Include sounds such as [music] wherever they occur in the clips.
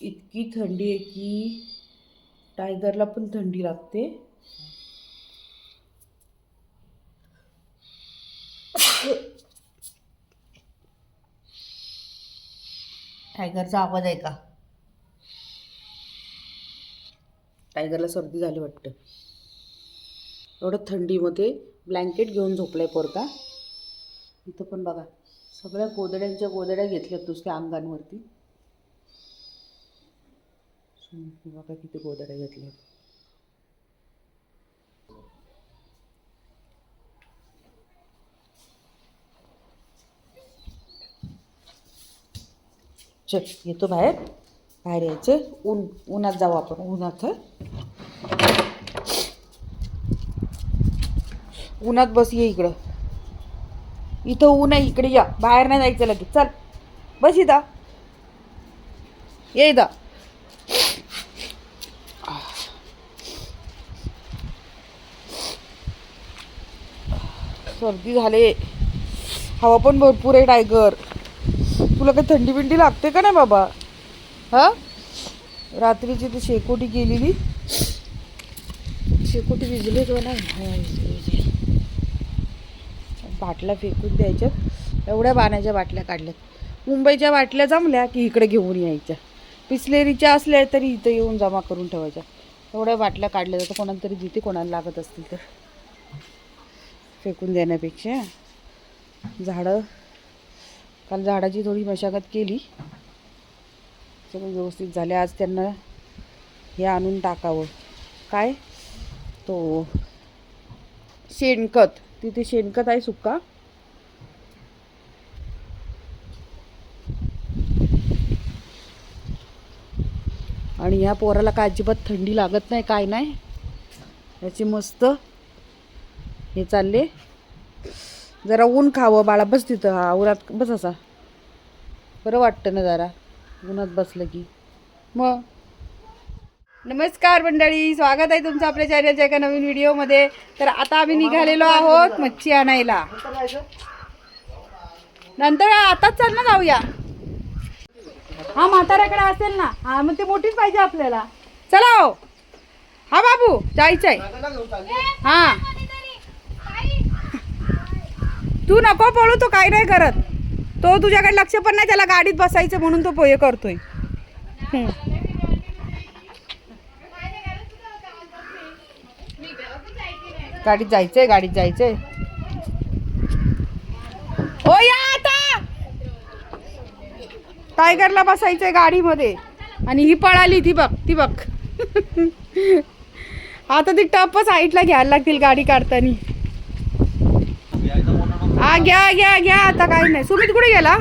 इतकी थंडी आहे की टायगरला पण थंडी लागते. टायगरचा आवाज आहे का? टायगरला सर्दी झाली वाटतं. एवढं थंडीमध्ये ब्लँकेट घेऊन झोपलाय पोरका इथं पण बघा सगळ्या गोदड्यांच्या गोदड्या घेतल्यात नुसत्या अंगांवरती. बघा किती गोदड्या घेतले चल येतो बाहेर. बाहेर यायचं. ऊन उन्हात जाऊ आपण. उन्हात उन्हात बस ये इकडं. इथं ऊन आहे इकडे या. बाहेर नाही जायचं लगेच. चल बस इथं. ये इथं. सर्दी झाले. हवा पण भरपूर आहे टायगर तुला काही थंडी बिंडी लागते का नाही बाबा? हा? रात्रीची ती शेकोटी गेलेली शेकोटी विजली तो नाही? बाटल्या फेकून द्यायच्यात एवढ्या पाण्याच्या बाटल्या काढल्यात. मुंबईच्या बाटल्या जमल्या की इकडे घेऊन यायच्या. पिसलेरीच्या असल्या तरी इथं येऊन जमा करून ठेवायच्या. एवढ्या बाटल्या काढल्या जातात कोणाला तरी जिथे कोणाला लागत असतील तर. फेकून देण्यापेक्षा झाडं काल झाडाची थोडी मशागत केली. सगळं व्यवस्थित झाले. आज त्यांना हे आणून टाकावं. काय? तो शेणखत. तिथे शेणखत आहे सुका आणि ह्या पोराला काय अजिबात थंडी लागत नाही काय नाही. याची मस्त हे चालले. जरा ऊन खावं बाळा बस तिथं. हा उरात बस असा. बरं वाटतं ना जरा. उन्हात बसलं की. मग? नमस्कार मंडळी. स्वागत आहे तुमचं आपल्या चॅनलच्या एका नवीन व्हिडिओमध्ये तर आता आम्ही निघालेलो आहोत मच्छी आणायला. नंतर आताच चाल ना जाऊया. हा म्हाताऱ्याकडे असेल ना. हा मग ते मोठीच पाहिजे आपल्याला. चला हो. हा बाबू. जायचंय. हा. तू नको पळू तो काही नाही करत. तो तुझ्याकडे लक्ष पण नाही त्याला गाडीत बसायचं म्हणून तो पोहे करतोय. गाडीत जायचंय गाडीत जायचंय. ओ या आता! टायगरला बसायचंय गाडीमध्ये. आणि ही पळाली ती बघ ती बघ. [laughs] आता ती टपच हाईटला घ्यायला लागतील गाडी काढताना. हा घ्या घ्या घ्या आता काही नाही. सुमित कुठे गेला?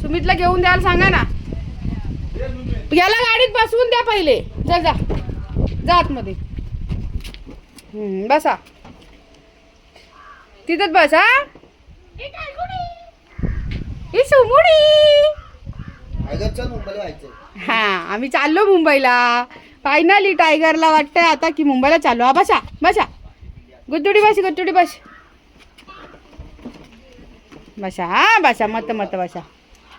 सुमितला घेऊन द्यायला सांगा ना. याला गाडीत बसवून द्या पहिले. जा जा. जात मध्ये बसा. तिथंच बस हा? ही हा आम्ही चाललो मुंबईला. फायनली टायगरला वाटतंय आता की मुंबईला चाललो. हा बसा बसा. गुद्दुडी बस गुद्दुडी बस. बसा हा बसा मत मत बसा.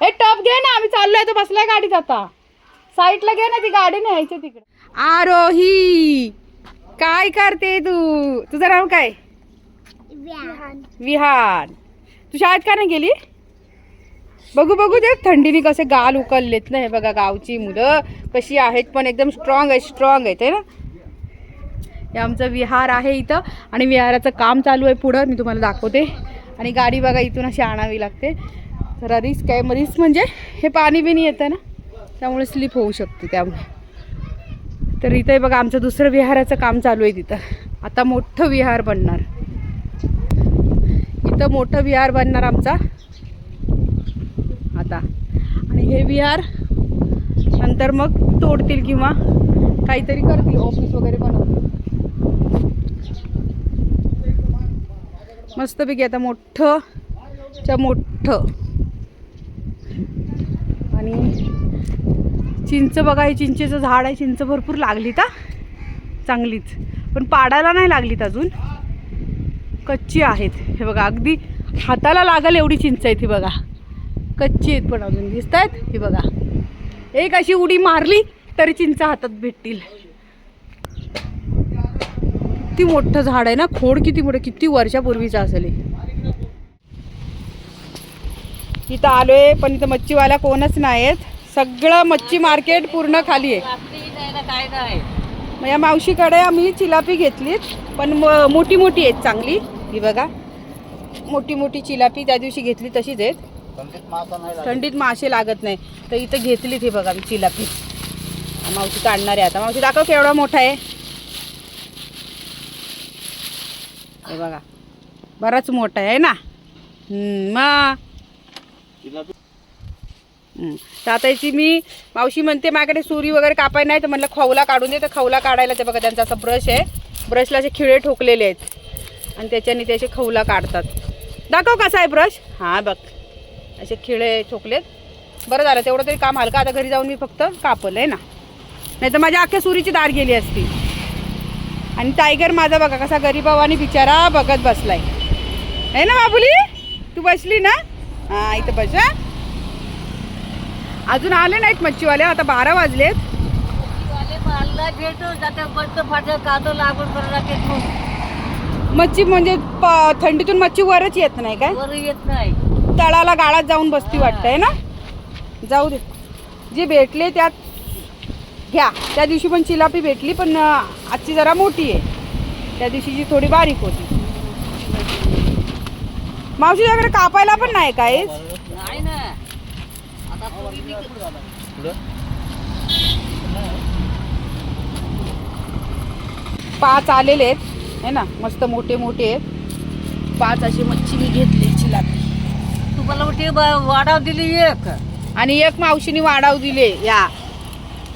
ए टप घे ना आम्ही चाललोय तो बसलाय गाडीत आता. साईडला घे ना ती गाडी न्यायची तिकडे. आरोही काय करते तू? तुझं नाव काय? विहान. तू शाळेत का नाही गेली? बघू बघू ते थंडीने कसे गाल उकललेत ना हे बघा गावची मुलं. कशी आहेत पण एकदम स्ट्रॉंग आहे स्ट्रॉंग आहेत है ना? हे आमचं विहार आहे इथं आणि विहाराचं काम चालू आहे पुढं. मी तुम्हाला दाखवते. आणि गाडी बघा इथून अशी आणावी लागते. जरा रिस्क आहे. मग रिस्क म्हणजे हे पाणी बिनी येतं ना त्यामुळे स्लिप होऊ शकते त्यामुळे. तर इथं बघा आमचं दुसरं विहाराचं काम चालू आहे तिथं. आता मोठं विहार बनणार. इथं मोठं विहार बनणार आमचा. आता. आणि हे विहार नंतर मग तोडतील किंवा काहीतरी करतील ऑफिस वगैरे बनवतील. मस्तपैकी आता मोठं च्या मोठं आणि चिंच बघा हे चिंचेचं झाड आहे. चिंच भरपूर लागलीत हा. चांगलीच. पण पाडायला नाही लागलीत अजून. कच्ची आहेत. हे बघा अगदी हाताला लागल एवढी चिंच आहे ती बघा. कच्ची आहेत पण अजून. दिसत आहेत ही बघा. एक अशी उडी मारली तरी चिंचा हातात भेटतील. किती मोठं झाड आहे ना? खोड किती मोठं किती वर्षापूर्वीचं असेल. इथं आलोय पण इथं मच्छीवाला कोणच नाहीत सगळं मच्छी मार्केट पूर्ण खाली आहे. या मावशीकडे आम्ही चिलापी घेतलीत पण मोठी मोठी आहेत चांगली. ही बघा. मोठी मोठी चिलापी त्या दिवशी घेतली तशीच आहेत. थंडीत मासे लागत. नाही. तर इथं घेतलीत हे बघा चिलापी. मावशी काढणार आहे आता मावशी दाखव केवढा मोठा आहे. हे बघा. बराच मोठा आहे ना? मग हम्म. तर आता याची मी मावशी म्हणते माझ्याकडे सुरी वगैरे कापाय नाही तर म्हणलं खवला काढून दे. तर खवला काढायला ते बघा त्यांचा असा ब्रश आहे. ब्रशला असे खिळे ठोकलेले आहेत. आणि त्याच्याने ते असे खवला काढतात. दाखव कसा आहे ब्रश? हां बघ. असे खिळे ठोकलेत. बरं झालं तेवढं तरी काम हलका. आता घरी जाऊन मी फक्त कापलं आहे ना? नाही तर माझ्या अख्ख्या सुरीची दार गेली असती. आणि टायगर माझा बघा कसा गरीबावानी बिचारा बघत बसलाय. आहे ना बाबुली? तू बसली ना? हां इथं बस अजून आले नाहीत मच्छीवाले आता बारा वाजलेत. मच्छी म्हणजे थंडीतून मच्छी वरच येत नाही काय? येत नाही. तळाला गाळात जाऊन बसती वाटतंय ना? जाऊ दे. जे भेटले त्यात घ्या. त्या दिवशी पण चिलापी भेटली पण आजची जरा मोठी आहे. त्या दिवशीची थोडी बारीक होती. मावशीच्याकडे कापायला पण नाही काय पाच आलेले आहेत. है ना मस्त मोठे मोठे आहेत. पाच अशी मच्छी मी घेतली चिलापी. तुम्हाला ब- वाढाव दिली एक? आणि एक मावशीने वाढाव दिले या.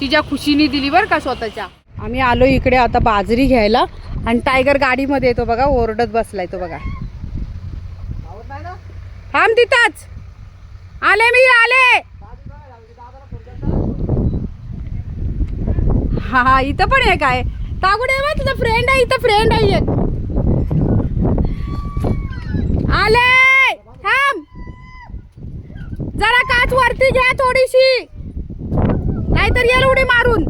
तिच्या खुशीने दिली बरं का स्वतःच्या. आम्ही आलो इकडे आता बाजरी घ्यायला आणि टायगर गाडीमध्ये येतो बघा ओरडत बसलाय तो बघा. थांब तिथंच. आले मी आले. हा हा इथं पण आहे. काय तागुडे बा तुझा फ्रेंड आहे इथं फ्रेंड आहे एक. आले. थांब. जरा काच वरती घ्या थोडीशी. नाहीतर येईल उडी मारून.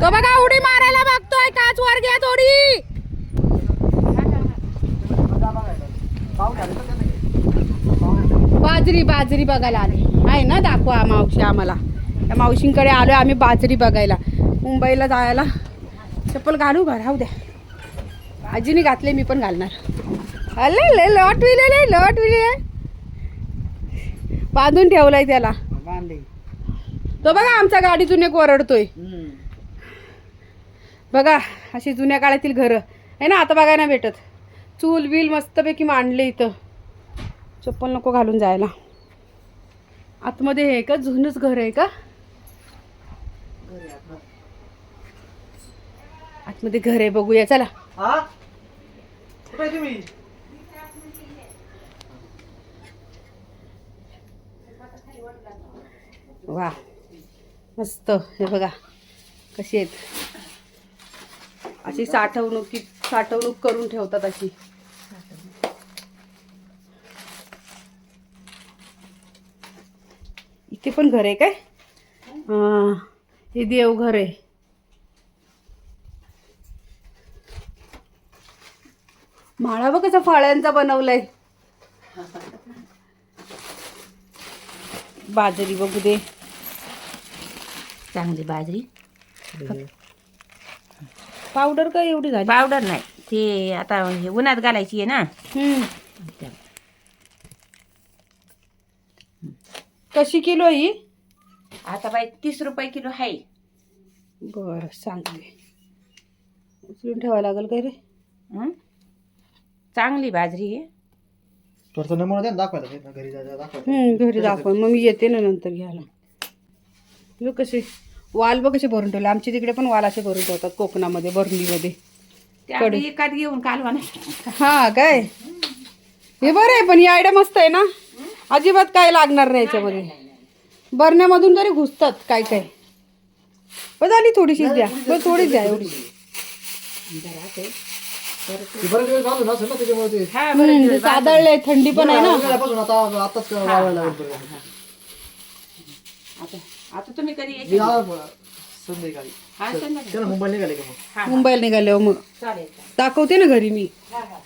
तो बघा उडी मारायला बघतोय काच वर घ्या थोडी. बाजरी बाजरी बघायला आली. आहे ना दाखवा मावशी आम्हाला. त्या मावशींकडे आलो आम्ही बाजरी बघायला. मुंबईला जायला. चप्पल घालू का राहू द्या. आजीने घातले मी पण घालणार. अले लट विले लट विले बांधून ठेवलाय त्याला. तो बघा आमच्या गाडीतून एक ओरडतोय बघा अशी जुन्या काळातील घरं. आहे ना आता बघायला भेटत. चूल बिल मस्तपैकी मांडले इथं. चप्पल नको घालून जायला. आतमध्ये हे का जुनच घर आहे का? आतमध्ये घर आहे बघूया. चला. वा. मस्त. हे बघा. कशी आहेत? अशी साठवणूक साठवणूक करून ठेवतात अशी. इथे पण घर आहे काय? हा. हे देवघर आहे. माळा बघ कसा फळ्यांचा बनवलाय. बाजरी बघू दे. चांगली बाजरी. पावडर का एवढी झाली? पावडर नाही. ते आता हे उन्हात घालायची आहे ना. कशी किलो ही? आता बाई तीस रुपये किलो आहे. बरं सांगते. उचलून ठेवायला लागेल काय रे? हं? चांगली बाजरी आहे. थोडसा नमुना द्या ना दाखवायला ते घरी दाखवा. मग मी येते ना नंतर घ्यायला. कसे वाल बघ कसे भरून ठेवले. आमच्या तिकडे पण वाल असे भरून ठेवतात कोकणामध्ये आपली एकात घेऊन कालवा हा काय? हे बरं आहे पण ही आयडिया मस्त आहे ना? अजिबात काय लागणार नाही याच्यामध्ये. बरण्यामधून तरी घुसतात काय काय? बस झाली थोडीशीच द्या. बस थोडीच द्या एवढी हा हम्म, सादळलंय थंडी पण आहे ना? आताच वाळवायला लागेल बरं. आता. आता तुम्ही कधी संध्याकाळी. हा संध्याकाळी. चला मुंबईला निघाले का मग? हा, हा. मुंबईला निघाले हो मग. चालेल दाखवते ना घरी मी. हा, हा, हा.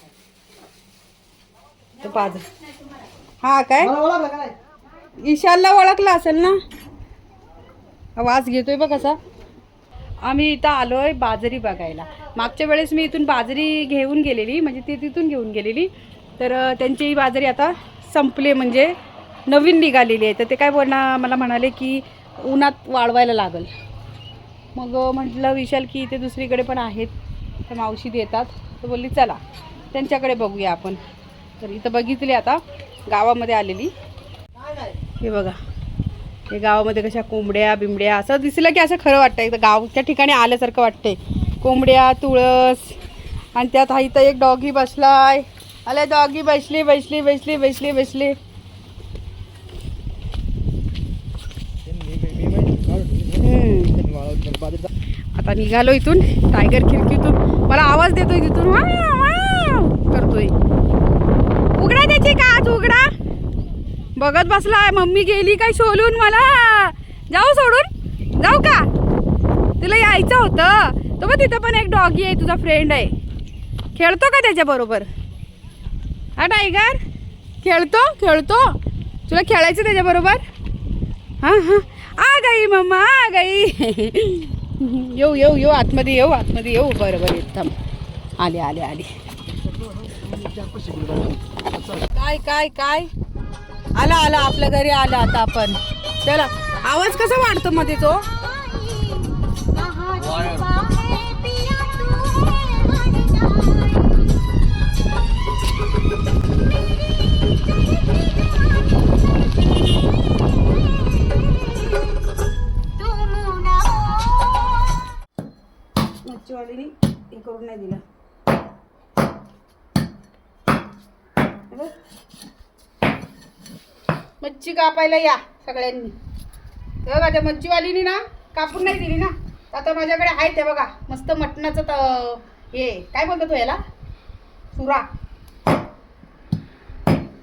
तर हा काय? मला ओळखलं का नाही? ईशानला ओळखला असेल ना? वास घेतोय बघ कसा आम्ही इथं आलोय बाजरी बघायला. मागच्या वेळेस मी इथून बाजरी घेऊन गेलेली म्हणजे ती तिथून घेऊन गेलेली. तर अं, त्यांची ही बाजरी आता संपली म्हणजे नवीन निघालेली आहे. तर ते काय बोलणार मला म्हणाले की उन्हात वाळवायला लागल. मग म्हटलं विशाल की इथे दुसरीकडे पण आहेत. तर मावशी देतात. तर बोलली चला त्यांच्याकडे बघूया आपण. तर इथं बघितली आता गावामध्ये आलेली. हे बघा हे गावामध्ये कशा कोंबड्या बिंबड्या असं दिसलं की असं खरं वाटतं एकदा गावच्या ठिकाणी आल्यासारखं वाटतंय. कोंबड्या तुळस आणि त्यात हा इथं एक डॉगी बसलाय. अले डॉगी बसली बसली बसली बसली बसली हम्म. आता निघालो इथून टायगर खिडकीतून. मला आवाज देतोय तिथून. करतोय. उघडा त्याची काच उघडा. बघत बसलाय मम्मी गेली काय सोलून मला? जाऊ सोडून. जाऊ का? तुला यायचं होतं. तो मग तिथं पण एक डॉगी आहे तुझा फ्रेंड आहे. खेळतो का त्याच्याबरोबर हा टायगर खेळतो खेळतो. तुला खेळायचं त्याच्याबरोबर हां हां. आ गई मम्मा आ गई येऊ येऊ येऊ आतमध्ये येऊ आतमध्ये येऊ. बरं बरं येत थांब. आले आले आले. काय काय काय? आला आला आपल्या घरी आला आता आपण. चला आवाज कसा वाढतो मध्ये तो हो? नाही दिलं. मच्छी कापायला या सगळ्यांनी. हे बघा त्या मच्छीवालीनी ना कापून नाही दिली ना. आता माझ्याकडे आहे ते बघा मस्त मटणाचं तर हे. काय बोलतो तू याला? सुरा.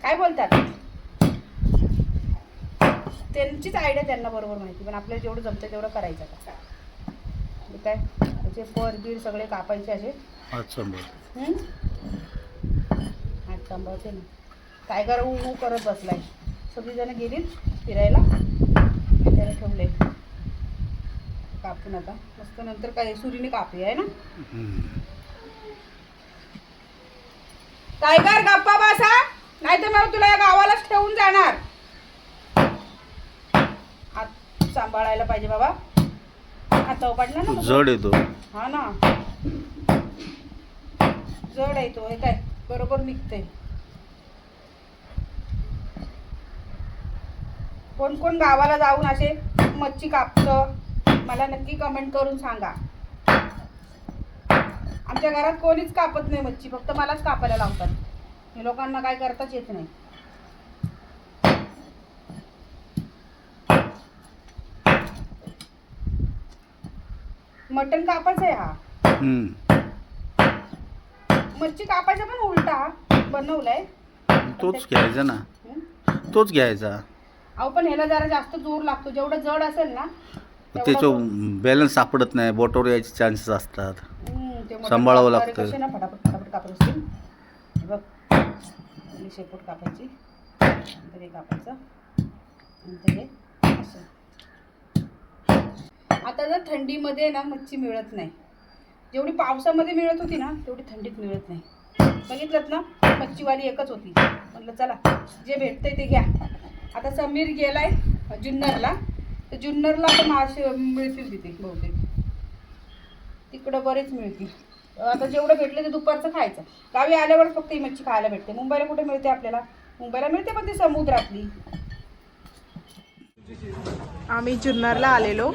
काय बोलतात? त्यांचीच आयडिया त्यांना बरोबर माहिती पण आपल्याला जेवढं जमतं तेवढं करायचं का काय? त्याचे पर बीड सगळे कापायचे असे? हात सांभाळते ना. टायगर ऊ ऊ करत बसलाय. सगळीजण गेलीत फिरायला. त्याला ठेवले. कापून आता. मस्त नंतर काय सुरीने कापूया आहे ना? टायगर गप्पा बसा नाही तर मग तुला या गावालाच ठेवून जाणार. हात सांभाळायला पाहिजे बाबा. हातावर पडला ना. जड येतो. हा ना. जड आहे तो हे काय? बरोबर निघते कोण कोण गावाला जाऊन असे मच्छी कापतं? मला नक्की कमेंट करून सांगा. आमच्या घरात कोणीच कापत नाही मच्छी फक्त मलाच कापायला लावतात. हे लोकांना काय करताच येत नाही. मटण कापायचं आहे हा. मच्छी कापायचा पण उलटा बनवलाय. तोच घ्यायचा ना? तोच घ्यायचा. अहो पण ह्याला जरा जास्त जोर लागतो. जेवढं जड असेल ना त्याचं बॅलन्स सापडत नाही. बोटावर यायचे चान्सेस असतात. सांभाळावं लागतं. कसे ना फटाफट फटाफट कापत असतील. बघ. पहिली शेपूट कापायची. नंतर हे कापायचं. नंतर हे असं. आता जर थंडीमध्ये ना मच्छी मिळत नाही. जेवढी पावसामध्ये मिळत होती ना तेवढी थंडीत मिळत नाही. बघितलं ना? मच्छीवाली एकच होती. म्हटलं चला जे भेटतंय ते घ्या. आता समीर गेलाय जुन्नरला. तर जुन्नरला पण मासे मिळतील तिथे बहुतेक. तिकडं बरेच मिळतील. आता जेवढं भेटलं ते दुपारचं खायचं. गावी आल्यावर फक्त ही मच्छी खायला भेटते. मुंबईला कुठे मिळते आपल्याला? मुंबईला मिळते पण ती समुद्रातली. आम्ही जुन्नरला आलेलो.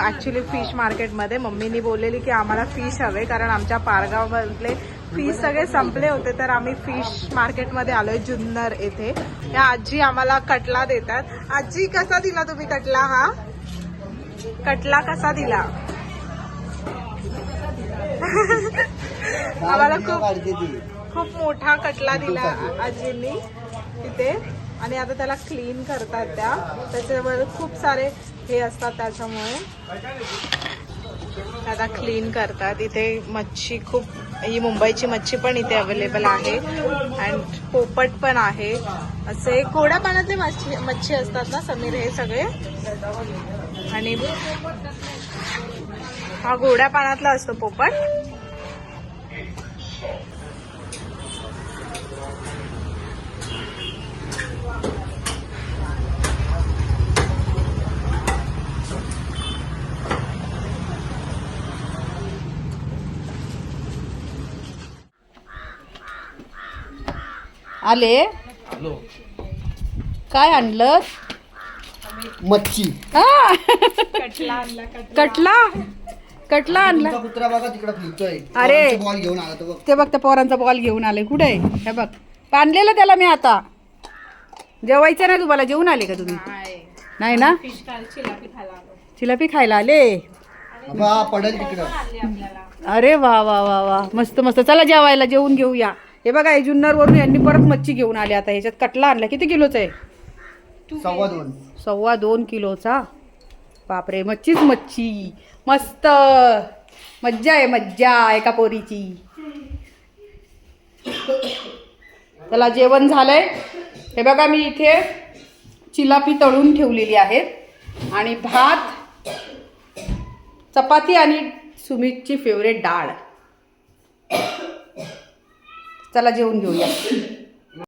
ॲक्च्युली फिश मार्केटमध्ये मम्मीनी बोललेली की आम्हाला फिश हवे कारण आमच्या पारगावमधले फिश सगळे संपले होते तर आम्ही फिश मार्केटमध्ये आलोय जुन्नर येथे. या आजी आम्हाला कटला देतात. आजी कसा दिला तुम्ही कटला हा? कटला कसा दिला? आम्हाला खूप खूप मोठा कटला दिला आजींनी. तिथे आणि आता त्याला क्लीन करतात त्या. त्याच्यावर खूप सारे हे असतात त्याच्यामुळे. आता क्लीन करतात. इथे मच्छी खूप ही मुंबईची मच्छी पण इथे अवेलेबल आहे. अँड पोपट पण आहे. असे कोड्या पाण्यातले मच्छी मच्छी असतात ना समीर हे सगळे. आणि हा गोड्या पाण्यातला असतो पोपट. आले? काय आणलं मच्छी. हा. कटला कटला. आणला. कुत्रा बघा तिकडे फिरतोय. अरे. बॉल घेऊन आला तो बघ. ते बघ त्या पोरांचा बॉल घेऊन आले. कुठे आहे? हे बघ. बांधलेलं त्याला मी आता. जेवायचं नाही तुम्हाला? जेवून आले का तुम्ही? नाही. ना? चिलापी खायला आले. पडेल तिकडं. अरे वा वा वा वा. मस्त मस्त. चला जेवायला जेवून घेऊया. हे बघा हे जुन्नरवरून यांनी परत मच्छी घेऊन आले आता. ह्याच्यात कटला आणला. किती किलोचा आहे? सव्वा दोन. सव्वा दोन किलोचा? बापरे मच्छीच मच्छी. मस्त. मज्जा आहे मज्जा एका पोरीची. त्याला जेवण झालंय. हे बघा मी इथे चिलापी तळून ठेवलेली आहेत. आणि भात चपाती आणि सुमितची फेवरेट डाळ. चला जेवून घेऊया.